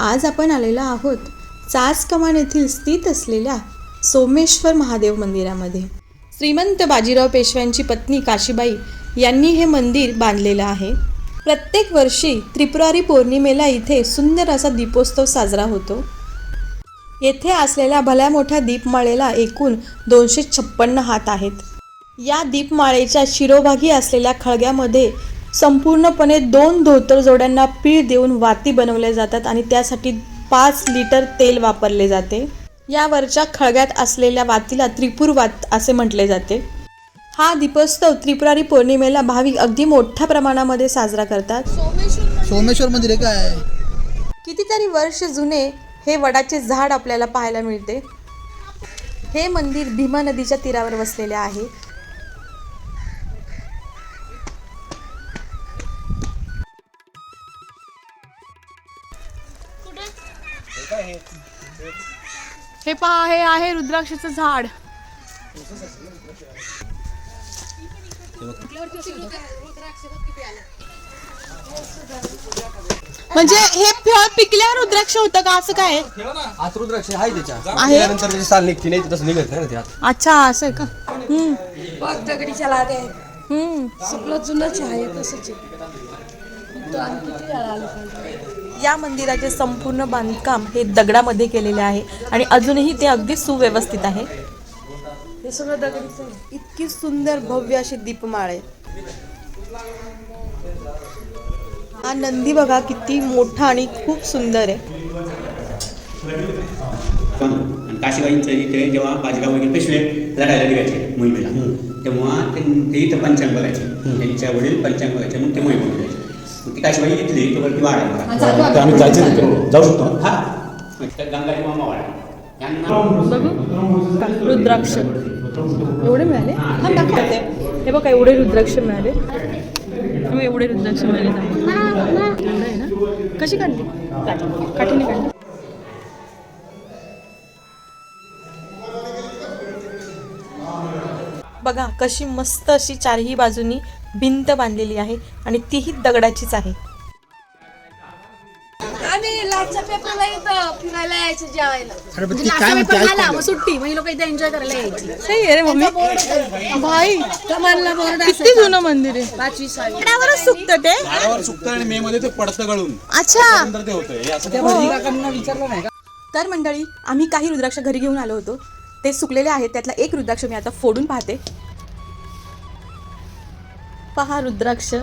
आज आपण आलेलो आहोत चास कमान येथील स्थित असलेल्या सोमेश्वर महादेव मंदिरामध्ये. श्रीमंत बाजीराव पेशव्यांची पत्नी काशीबाई यांनी हे मंदिर बांधलेलं आहे. प्रत्येक वर्षी त्रिपुरारी पौर्णिमेला इथे सुंदर असा दीपोत्सव साजरा होतो. येथे असलेल्या भल्या मोठ्या दीपमाळेला एकूण दोनशे छप्पन्न हात आहेत. या दीपमाळेच्या शिरोभागी असलेल्या खळग्यामध्ये संपूर्णपणे दोन धोतर जोड्यांना पीळ देऊन वाती बनवल्या जातात आणि त्यासाठी पाच लिटर तेल वापरले जाते. यावरच्या खळग्यात असलेल्या वातीला त्रिपुर वात असे म्हटले जाते. हा दीपोत्सव त्रिपुरारी पौर्णिमेला भाविक अगदी मोठ्या प्रमाणामध्ये साजरा करतात. सोमेश्वर मंदिर काय? कितीतरी वर्ष जुने हे वडाचे झाड आपल्याला पाहायला मिळते. हे मंदिर भीमा नदीच्या तीरावर वसलेले आहे. हे पहा हे आहे रुद्राक्षाचं झाड. म्हणजे हे फळ पिकल्यावर रुद्राक्ष होतं का? असं काय आत रुद्राक्ष आहे त्याच्या. आहे? त्यानंतर त्याची साल निघते नाही तसं निघत नाही ना त्यात. अच्छा असं आहे का? हम्म. दगडीच्या लाद्या आहेत हम्म. सगळं जुनंच आहे तसंच आहे. या मंदिराचे संपूर्ण बांधकाम हे दगडामध्ये केलेले आहे आणि अजूनही ते अगदी सुव्यवस्थित आहे. हे सगळं दगडीचं आहे इतकी सुंदर भव्य अशी दीपमाळ. आहे हा नंदी बघा किती मोठा आणि खूप सुंदर आहे. काशीबाईंचं इथे जेव्हा बाजीराव वगैरे पेशवे लढायला निघायचे मोहिमेला तेव्हा ते ते इथं पंचांग बघायचे त्यांच्या वडील पंचांग बघायचे म्हणून ते मोहीम बघायचे ती इथं वरती. आम्ही जायचं जाऊ शकतो हा गंगाजी मामा रुद्राक्ष एवढे मिळाले हा दाखवते हे बघा एवढे रुद्राक्ष मिळाले एवढे रुद्राक्ष मिळाले एवढं आहे ना कशी काढली काठी- काठीने काढली बघा कशी मस्त अशी चारही बाजूनी भिंत बांधलेली आहे आणि तीही दगडाचीच आहे. आणि लाटच्या पेपरला इथं फिरायला यायचं जेवायला. अरे पण म्हणजे ती लाटचा काय म्हणते? पेपर ऐक झाला पहिले. मग सुट्टी मग ही लोक इथे एन्जॉय करायला यायची. सही आहे रे मम्मी. भाई. कमालला बोर्ड किती जुनं मंदिर आहे? पाचवी सहावी. झाडावरच सुकतं ते. झाडावर सुकतं आणि मे मध्ये ते पडतं गळून. अच्छा. नंतर ते होतं हे असं तर मंडळी आम्ही काही रुद्राक्ष घरी घेऊन आलो होतो. ते सुकलेले आहेत त्यातला एक रुद्राक्ष मी आता फोडून पाहते. पहा रुद्राक्ष.